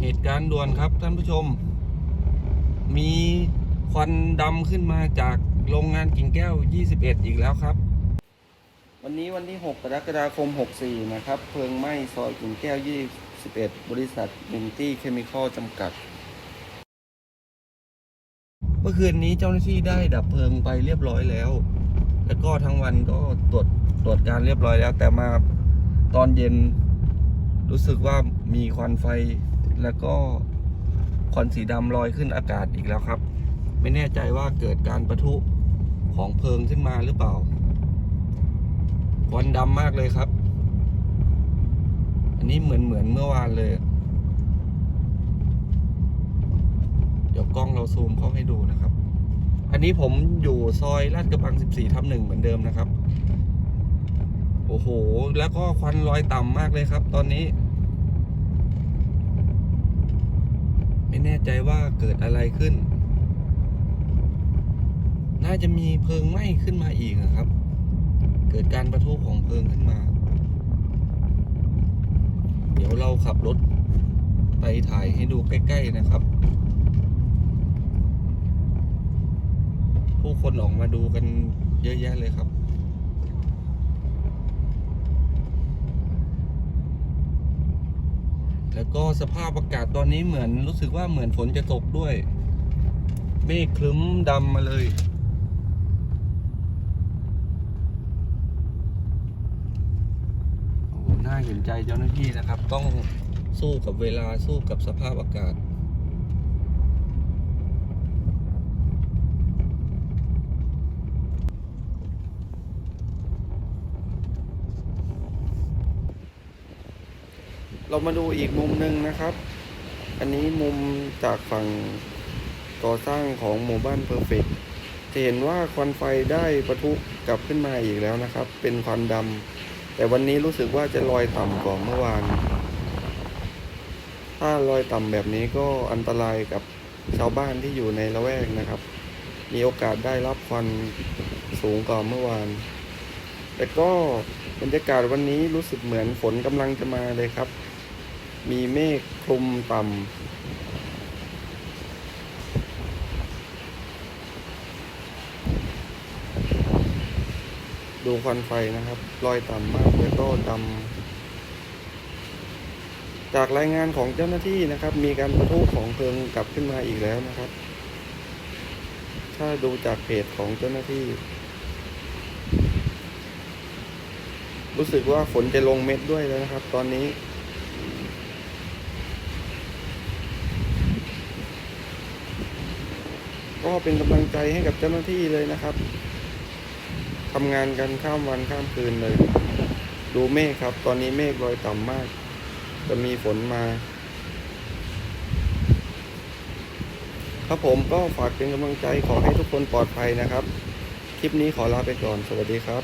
เหตุการณ์ด่วนครับท่านผู้ชม มีควันดำขึ้นมาจากโรงงานกิ่งแก้ว 21 อีกแล้วครับ วันนี้วันที่ 6 กรกฎาคม 64 นะครับ เพลิงไหม้ซอยกิ่งแก้ว 21 บริษัทเบนตี้เคมีคอลจำกัด เมื่อคืนนี้เจ้าหน้าที่ได้ดับเพลิงไปเรียบร้อยแล้ว แล้วก็ทั้งวันก็ตรวจตรวจการเรียบร้อยแล้ว แต่มาตอนเย็นรู้สึกว่ามีควันไฟ แล้วก็ควันสีดำลอยขึ้นอากาศอีกแล้วครับ ไม่แน่ใจว่าเกิดการประทุของเพลิงขึ้นมาหรือเปล่า ควันดำมากเลยครับ อันนี้เหมือนเหมือนเมื่อวานเลย เดี๋ยวกล้องเราซูมเข้าให้ดูนะครับ อันนี้ผมอยู่ซอยลาดกระบัง 14ทับหนึ่งเหมือนเดิมนะครับ โอ้โห แล้วก็ควันลอยต่ำมากเลยครับ ตอนนี้ ไม่แน่ใจว่าเกิดอะไรขึ้น น่าจะมีเพลิงไหม้ขึ้นมาอีกอะครับ เกิดการประทุของเพลิงขึ้นมา เดี๋ยวเราขับรถไปถ่ายให้ดูใกล้ๆนะครับ ผู้คนออกมาดูกันเยอะแยะเลยครับ แล้วก็สภาพอากาศตอนนี้เหมือนรู้สึกว่าเหมือนฝนจะตกด้วย เมฆคลึ้มดำมาเลยโอ้โหน่าเห็นใจเจ้าหน้าที่นะครับ ต้องสู้กับเวลาสู้กับสภาพอากาศ เรามาดูอีกมุมหนึ่งนะครับ อันนี้มุมจากฝั่งก่อสร้างของหมู่บ้านเพอร์เฟกจะเห็นว่าควันไฟได้ประทุกลับขึ้นมาอีกแล้วนะครับ เป็นควันดำแต่วันนี้รู้สึกว่าจะลอยต่ำกว่าเมื่อวาน ถ้าลอยต่ำแบบนี้ก็อันตรายกับชาวบ้านที่อยู่ในละแวกนะครับ มีโอกาสได้รับควันสูงกว่าเมื่อวาน แต่ก็บรรยากาศวันนี้รู้สึกเหมือนฝนกำลังจะมาเลยครับ มีเมฆคลุมต่ำดูควันไฟนะครับลอยต่ำมากแล้วก็ดำจากรายงานของเจ้าหน้าที่นะครับ มีการประทุของเพลิงกลับขึ้นมาอีกแล้วนะครับ ถ้าดูจากเพจของเจ้าหน้าที่ รู้สึกว่าฝนจะลงเม็ดด้วยแล้วนะครับ ตอนนี้ ก็เป็นกำลังใจให้กับเจ้าหน้าที่เลยนะครับทำงานกันข้ามวันข้ามคืนเลย ดูเมฆครับ ตอนนี้เมฆลอยต่ำมาก จะมีฝนมา ครับผมก็ฝากเป็นกำลังใจขอให้ทุกคนปลอดภัยนะครับ คลิปนี้ขอลาไปก่อน สวัสดีครับ